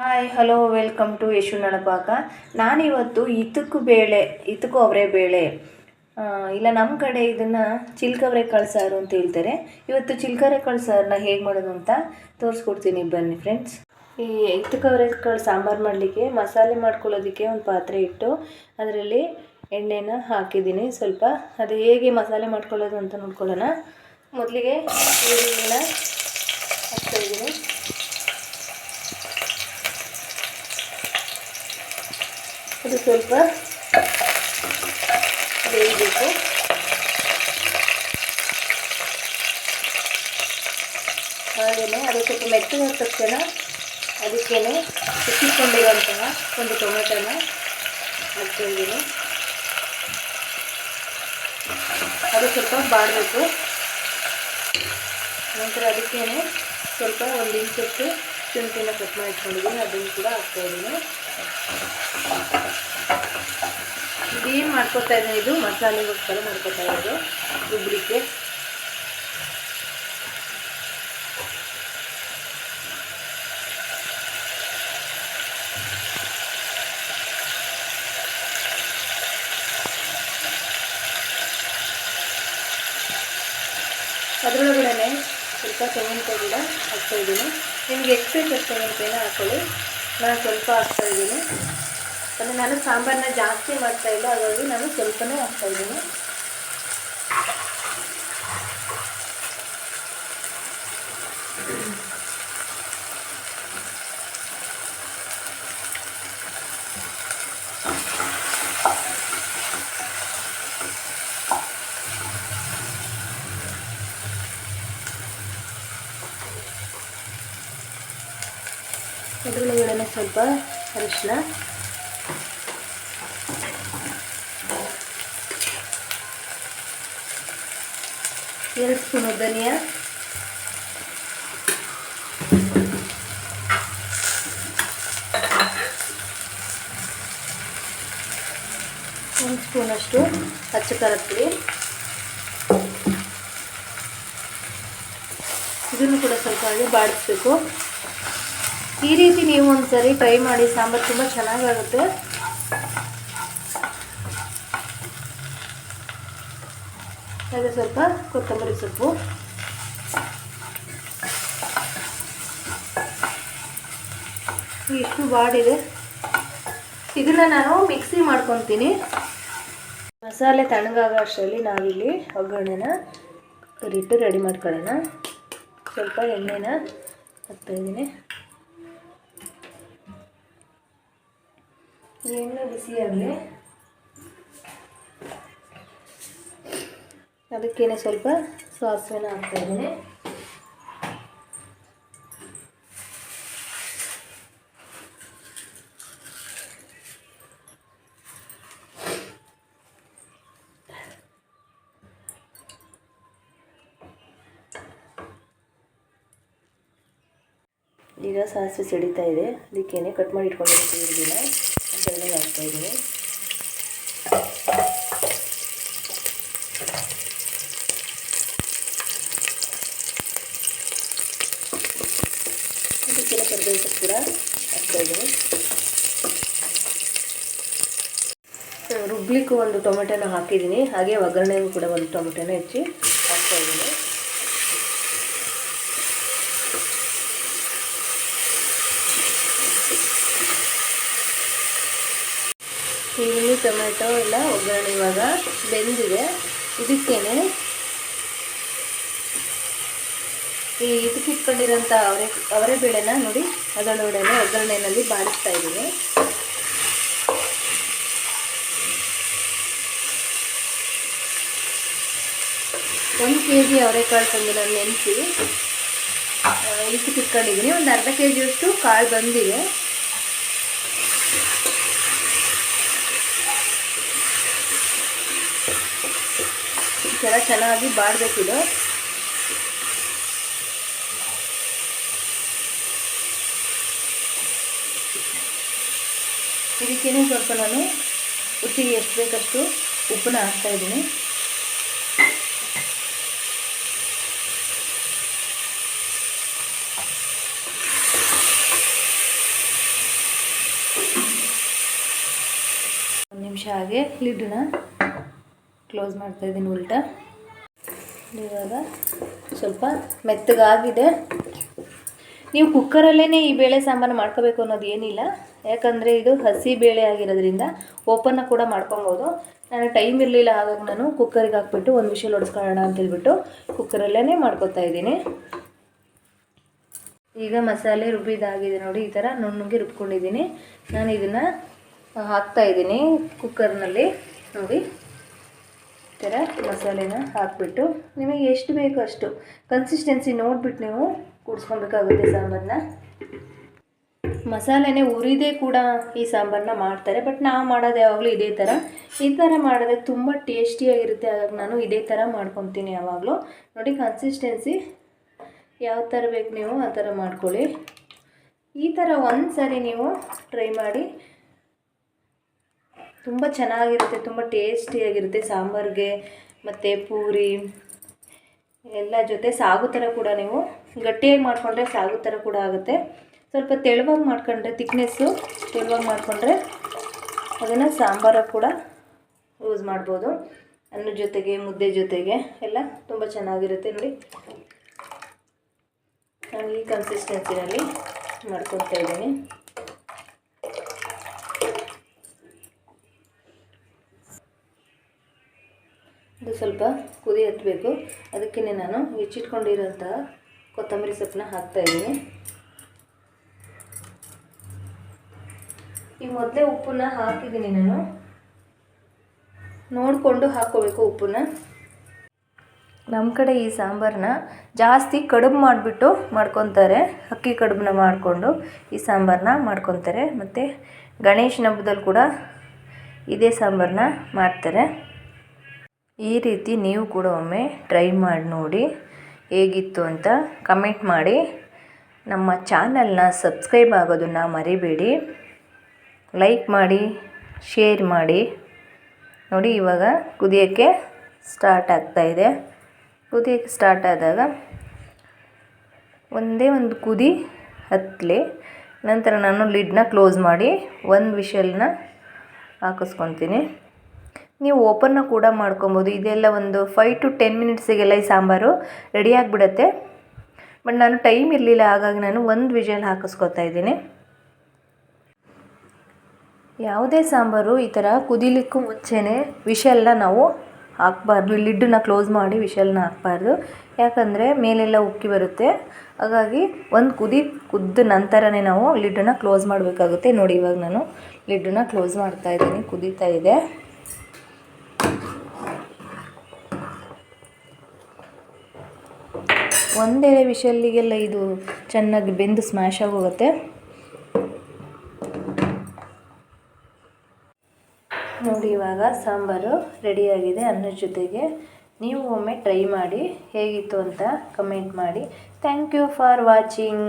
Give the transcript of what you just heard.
Hi hello welcome to Yashu Nalapaka ನಾನಿವತ್ತು ಇತುಕು ಬೇಳೆ, ಇತುಕು ಅವರೆ ಬೇಳೆ. ಇಲ್ಲ ನಮ್ಮ ಕಡೆ ಇದನ್ನು ಚಿಲ್ಕವರೆ ಕಳ್ಸಾರು ಅಂತ ಹೇಳ್ತಾರೆ. ಇವತ್ತು ಚಿಲ್ಕರೆ ಕಳ್ಸಾರನ್ನ ಹೇಗೆ ಮಾಡೋದು ಅಂತ ತೋರಿಸ್ಕೊಡ್ತೀನಿ ಬನ್ನಿ ಫ್ರೆಂಡ್ಸ್ ಈ ಇತುಕವರೆ ಕಾಳು ಸಾಂಬಾರು ಮಾಡಲಿಕ್ಕೆ, ಮಸಾಲೆ ಮಾಡ್ಕೊಳ್ಳೋದಕ್ಕೆ ಒಂದು ಪಾತ್ರೆ ಇಟ್ಟು ಅದರಲ್ಲಿ ಎಣ್ಣೆನ ಹಾಕಿದ್ದೀನಿ ಸ್ವಲ್ಪ. ಅದು ಹೇಗೆ ಮಸಾಲೆ ಮಾಡ್ಕೊಳ್ಳೋದು ಅಂತ ನೋಡ್ಕೊಳ್ಳೋಣ. ಮೊದಲಿಗೆ ಈರುಳ್ಳಿನ ಹಾಕ್ತಾಯಿದ್ದೀನಿ ಅದು ಸ್ವಲ್ಪ ಬೇಯಬೇಕು ಹಾಗೆಯೇ ಅದು ಸ್ವಲ್ಪ ಮೆತ್ತಗಾದ ತಕ್ಷಣ ಅದಕ್ಕೇನೆ ಸಿಕ್ಕಿಕೊಂಡಿರುವಂತಹ ಒಂದು ಟೊಮೆಟೊನ ಹಾಕ್ಕೊಂಡಿದ್ದೀನಿ ಅದು ಸ್ವಲ್ಪ ಬಾಡಬೇಕು. ನಂತರ ಅದಕ್ಕೇನೆ ಸ್ವಲ್ಪ ಒಂದು ಇಂಚಷ್ಟು ಶುಂಠಿನ ಕಟ್ ಮಾಡಿ ಇಟ್ಕೊಂಡಿದ್ದೀನಿ ಅದನ್ನು ಕೂಡ ಹಾಕ್ತಾಯಿದ್ದೀನಿ ಇದೇನು ಮಾಡ್ಕೊತಾ ಇದ್ದೀನಿ. ಇದು ಮಸಾಲೆಗೋಸ್ಕರ ಮಾಡ್ಕೊತಾ ಇರೋದು. ರುಬ್ಲಿಕ್ಕೆ ಅದರೊಳಗಡೆ ಸ್ವಲ್ಪ ತೆಂಗಿನಕಾಯಿ ಗಿಡ ಹಾಕ್ತಾಯಿದ್ದೀನಿ ನಿಮ್ಗೆ ಎಷ್ಟು ಬೇಕು ಅಷ್ಟು ತೆಂಗಿನಕಾಯಿನ ಹಾಕ್ಕೊಳ್ಳಿ ನಾನು ಸ್ವಲ್ಪ ಹಾಕ್ತಾಯಿದ್ದೀನಿ ಅಂದರೆ ನಾನು ಸಾಂಬಾರನ್ನ ಜಾಸ್ತಿ ಮಾಡ್ತಾ ಇಲ್ಲ ಹಾಗಾಗಿ ನಾನು ಸ್ವಲ್ಪನೇ ಹಾಕ್ತಾಯಿದ್ದೀನಿ ಅದರೊಳಗಡೆ ಸ್ವಲ್ಪ ಅರಿಶಿನ ಎರಡು ಸ್ಪೂನು ಧನಿಯಾ. ಒಂದು ಸ್ಪೂನಷ್ಟು ಪುಡಿ. ಇದನ್ನು ಕೂಡ ಸ್ವಲ್ಪ ಹಾಗೆ ಬಾಡಿಸ್ಬೇಕು. ಈ ರೀತಿ ನೀವು ಒಂದ್ಸರಿ ಟ್ರೈ ಮಾಡಿ ಸಾಂಬಾರು ತುಂಬ ಚೆನ್ನಾಗಾಗುತ್ತೆ. ಹಾಗೆ ಸ್ವಲ್ಪ ಕೊತ್ತಂಬರಿ ಸೊಪ್ಪು. ಇಷ್ಟು ಬಾಡಿದೆ. ಇದನ್ನ ನಾನು ಮಿಕ್ಸಿ ಮಾಡ್ಕೊತೀನಿ. ಮಸಾಲೆ ತಣ್ಣಗಾಗೋ ಅಷ್ಟರಲ್ಲಿ ನಾವಿಲ್ಲಿ ಒಗ್ಗರಣೆನ ಕರಿಟ್ಟು ರೆಡಿ ಮಾಡ್ಕೊಳ್ಳೋಣ. ಸ್ವಲ್ಪ ಎಣ್ಣೆನ ಹಾಕ್ತಾಯಿದ್ದೀನಿ ಎಣ್ಣೆ ಬಿಸಿಯಾಗಲಿ ಅದಕ್ಕೇನೆ ಸ್ವಲ್ಪ ಸಾಸಿವೆನ ಹಾಕ್ತಾಯಿದ್ದೀನಿ ಈಗ ಸಾಸಿವೆ ಸಿಡಿತಾ ಇದೆ. ಅದಕ್ಕೇನೆ ಕಟ್ ಮಾಡಿ ಇಟ್ಕೊಂಡಿರ್ತೀವಿ ಈರುಳ್ಳಿನ ಅದರಲ್ಲೇ ಹಾಕ್ತಾ ಇದ್ದೀನಿ. ಅದಕ್ಕೆಲ್ಲ ಕರಿಬೇವು ಕೂಡ ಹಾಕ್ತಾ ಇದ್ದೀನಿ. ರುಬ್ಲಿಕ್ಕೂ ಒಂದು ಟೊಮೆಟೊನ ಹಾಕಿದ್ದೀನಿ. ಹಾಗೆ ಒಗ್ಗರಣೆಗೂ ಕೂಡ ಒಂದು ಟೊಮೆಟೊನ ಹೆಚ್ಚಿ ಹಾಕ್ತಾ ಈರುಳ್ಳಿ ಟೊಮೆಟೊ ಎಲ್ಲ ಒಗ್ಗರಣೆ ಇವಾಗ ಬೆಂದಿದೆ. ಇದಕ್ಕೇನೆ ಈ ಇದಕ್ಕಿಟ್ಕೊಂಡಿರೋಂಥ ಅವರೆ ಅವರೆ ಬೇಳೆನ ನೋಡಿ ಅದರೊಡನೆ ಒಗ್ಗರಣೆಯಲ್ಲಿ ಬಾಡಿಸ್ತಾ ಇದ್ದೀನಿ. ಒಂದು ಕೆ ಜಿ ಅವರೆಕಾಳು ತಂದು ನಾನು ನೆನೆಸಿ ಇದಕ್ಕೆ ಇಟ್ಕೊಂಡಿದ್ದೀನಿ. ಒಂದು ಅರ್ಧ ಕೆ ಜಿಯಷ್ಟು ಕಾಳು ಬಂದಿದೆ. ಥರ ಚೆನ್ನಾಗಿ ಬಾಡಬೇಕಿದು ಇದಕ್ಕೇ ಸ್ವಲ್ಪ ನಾನು ರುಚಿಗೆ ಎಷ್ಟು ಬೇಕಷ್ಟು ಉಪ್ಪನ್ನ ಹಾಕ್ತಾ ಇದ್ದೀನಿ. ಒಂದು ನಿಮಿಷ ಹಾಗೆ ಲಿಡ್ಡನ್ನ ಕ್ಲೋಸ್ ಮಾಡ್ತಾ ಇದ್ದೀನಿ ಉಲ್ಟಾ. ಇವಾಗ ಸ್ವಲ್ಪ ಮೆತ್ತಗಾಗಿದೆ. ನೀವು ಕುಕ್ಕರಲ್ಲೇ ಈ ಬೇಳೆ ಸಾಂಬಾರು ಮಾಡ್ಕೋಬೇಕು ಅನ್ನೋದು ಏನಿಲ್ಲ. ಯಾಕಂದರೆ ಇದು ಹಸಿ ಬೇಳೆ ಆಗಿರೋದ್ರಿಂದ ಓಪನ್ನ ಕೂಡ ಮಾಡ್ಕೊಬೋದು. ನನಗೆ ಟೈಮ್ ಇರಲಿಲ್ಲ ಹಾಗಾಗಿ ನಾನು ಕುಕ್ಕರಿಗೆ ಹಾಕ್ಬಿಟ್ಟು ಒಂದು ವಿಷಲ್ ಹೊಡೆಸ್ಕೊಳ್ಳೋಣ ಅಂತ ಹೇಳ್ಬಿಟ್ಟು ಕುಕ್ಕರಲ್ಲೇ ಮಾಡ್ಕೊತಾ ಇದ್ದೀನಿ. ಈಗ ಮಸಾಲೆ ರುಬ್ಬಿದಾಗಿದೆ ನೋಡಿ, ಈ ಥರ ನುಣ್ಣಗೆ ರುಬ್ಕೊಂಡಿದ್ದೀನಿ. ನಾನು ಇದನ್ನು ಹಾಕ್ತಾ ಇದ್ದೀನಿ ಕುಕ್ಕರ್ನಲ್ಲಿ ನೋಡಿ. ಥರ ಮಸಾಲೆನ ಹಾಕ್ಬಿಟ್ಟು ನಿಮಗೆ ಎಷ್ಟು ಬೇಕೋ ಅಷ್ಟು ಕನ್ಸಿಸ್ಟೆನ್ಸಿ ನೋಡಿಬಿಟ್ಟು ನೀವು ಕೂಡಿಸ್ಕೊಬೇಕಾಗುತ್ತೆ ಸಾಂಬಾರನ್ನ ಮಸಾಲೆನೇ ಉರಿದೇ ಕೂಡ ಈ ಸಾಂಬಾರನ್ನ ಮಾಡ್ತಾರೆ, ಬಟ್ ನಾವು ಮಾಡೋದು ಯಾವಾಗಲೂ ಇದೇ ಥರ. ಈ ಥರ ಮಾಡಿದ್ರೆ ತುಂಬ ಟೇಸ್ಟಿಯಾಗಿರುತ್ತೆ ಹಾಗಾಗಿ ನಾನು ಇದೇ ಥರ ಮಾಡ್ಕೊತೀನಿ ಯಾವಾಗಲೂ. ನೋಡಿ ಕನ್ಸಿಸ್ಟೆನ್ಸಿ ಯಾವ ಥರ ಬೇಕು ನೀವು ಆ ಥರ ಮಾಡ್ಕೊಳ್ಳಿ. ಈ ಥರ ಒಂದು ಸಾರಿ ನೀವು ಟ್ರೈ ಮಾಡಿ ತುಂಬ ಚೆನ್ನಾಗಿರುತ್ತೆ, ತುಂಬ ಟೇಸ್ಟಿಯಾಗಿರುತ್ತೆ ಸಾಂಬಾರಿಗೆ. ಮತ್ತು ಪೂರಿ, ಎಲ್ಲ ಜೊತೆ ಸಾಗು ಥರ ಕೂಡ ನೀವು ಗಟ್ಟಿಯಾಗಿ ಮಾಡಿಕೊಂಡ್ರೆ ಸಾಗು ಥರ ಕೂಡ ಆಗುತ್ತೆ. ಸ್ವಲ್ಪ ತೆಳುವಾಗಿ ಮಾಡ್ಕೊಂಡ್ರೆ ತಿಕ್ನೆಸ್ಸು ತೆಳುವಾಗಿ ಮಾಡಿಕೊಂಡ್ರೆ ಅದನ್ನು ಸಾಂಬಾರಾಗಿ ಕೂಡ ಯೂಸ್ ಮಾಡ್ಬೋದು. ಅನ್ನ ಜೊತೆಗೆ, ಮುದ್ದೆ ಜೊತೆಗೆ ಎಲ್ಲ ತುಂಬ ಚೆನ್ನಾಗಿರುತ್ತೆ ನೋಡಿ. ನಾನು ಈ ಕನ್ಸಿಸ್ಟೆನ್ಸಿನಲ್ಲಿ ಮಾಡ್ಕೊತಾ ಇದ್ದೀನಿ. ಇದು ಸ್ವಲ್ಪ ಕುದಿ ಹತ್ತಬೇಕು ಅದಕ್ಕೇ ನಾನು ಹೆಚ್ಚಿಟ್ಕೊಂಡಿರೋಂತಹ ಕೊತ್ತಂಬರಿ ಸೊಪ್ಪನ್ನ ಹಾಕ್ತಾಯಿದ್ದೀನಿ ಈ ಮೊದಲೇ ಉಪ್ಪನ್ನ ಹಾಕಿದ್ದೀನಿ ನಾನು. ನೋಡಿಕೊಂಡು ಹಾಕ್ಕೋಬೇಕು ಉಪ್ಪನ್ನ. ನಮ್ಮ ಕಡೆ ಈ ಸಾಂಬಾರನ್ನ ಜಾಸ್ತಿ ಕಡುಬು ಮಾಡಿಬಿಟ್ಟು ಮಾಡ್ಕೊತಾರೆ. ಅಕ್ಕಿ ಕಡುಬನ್ನ ಮಾಡಿಕೊಂಡು ಈ ಸಾಂಬಾರನ್ನ ಮಾಡ್ಕೊತಾರೆ. ಮತ್ತು ಗಣೇಶನ ಹಬ್ಬದಲ್ಲಿ ಕೂಡ ಇದೇ ಸಾಂಬಾರನ್ನ ಮಾಡ್ತಾರೆ. ಈ ರೀತಿ ನೀವು ಕೂಡ ಒಮ್ಮೆ ಟ್ರೈ ಮಾಡಿ ನೋಡಿ ಹೇಗಿತ್ತು ಅಂತ ಕಮೆಂಟ್ ಮಾಡಿ. ನಮ್ಮ ಚಾನಲ್ನ ಸಬ್ಸ್ಕ್ರೈಬ್ ಆಗೋದನ್ನು ಮರಿಬೇಡಿ. ಲೈಕ್ ಮಾಡಿ, ಶೇರ್ ಮಾಡಿ. ನೋಡಿ, ಇವಾಗ ಕುದಿಯೋಕ್ಕೆ ಸ್ಟಾರ್ಟ್ ಆಗ್ತಾಯಿದೆ ಕುದಿಯೋಕ್ಕೆ ಸ್ಟಾರ್ಟ್ ಆದಾಗ ಒಂದೇ ಒಂದು ಕುದಿ ಹತ್ತಲಿ ನಂತರ ನಾನು ಲಿಡ್ನ ಕ್ಲೋಸ್ ಮಾಡಿ ಒಂದು ವಿಷಲನ್ನ ಹಾಕಿಸ್ಕೊತೀನಿ. ನೀವು ಓಪನ್ನ ಕೂಡ ಮಾಡ್ಕೊಬೋದು. ಇದೆಲ್ಲ ಒಂದು ಫೈವ್ ಟು ಟೆನ್ ಮಿನಿಟ್ಸಿಗೆಲ್ಲ ಈ ಸಾಂಬಾರು ರೆಡಿ ಆಗಿಬಿಡತ್ತೆ. ಬಟ್ ನಾನು ಟೈಮ್ ಇರಲಿಲ್ಲ, ಹಾಗಾಗಿ ನಾನು ಒಂದು ವಿಷಲ್ ಹಾಕಿಸ್ಕೊತಾ ಇದ್ದೀನಿ. ಯಾವುದೇ ಸಾಂಬಾರು ಈ ಥರ ಕುದಿಲಿಕ್ಕೂ ಮುಂಚೆನೇ ವಿಷಲ್ನ ನಾವು ಹಾಕಬಾರ್ದು. ಲಿಡ್ಡನ್ನ ಕ್ಲೋಸ್ ಮಾಡಿ ವಿಷಲ್ನ ಹಾಕಬಾರ್ದು. ಯಾಕಂದರೆ ಮೇಲೆಲ್ಲ ಉಕ್ಕಿ ಬರುತ್ತೆ. ಹಾಗಾಗಿ ಒಂದು ಕುದಿ, ಕುದ್ದ ನಂತರನೇ ನಾವು ಲಿಡ್ಡನ್ನ ಕ್ಲೋಸ್ ಮಾಡಬೇಕಾಗುತ್ತೆ. ನೋಡಿ ಇವಾಗ ನಾನು ಲಿಡ್ಡನ್ನ ಕ್ಲೋಸ್ ಮಾಡ್ತಾ ಇದ್ದೀನಿ, ಕುದೀತಾ ಇದೆ. ಒಂದೇ ವಿಷಲ್ಲಿಗೆಲ್ಲ ಇದು ಚೆನ್ನಾಗಿ ಬೆಂದು ಸ್ಮ್ಯಾಶ್ ಆಗೋಗುತ್ತೆ. ನೋಡಿ ಇವಾಗ ಸಾಂಬಾರು ರೆಡಿಯಾಗಿದೆ ಅನ್ನದ ಜೊತೆಗೆ ನೀವು ಒಮ್ಮೆ ಟ್ರೈ ಮಾಡಿ ಹೇಗಿತ್ತು ಅಂತ ಕಮೆಂಟ್ ಮಾಡಿ. Thank you for watching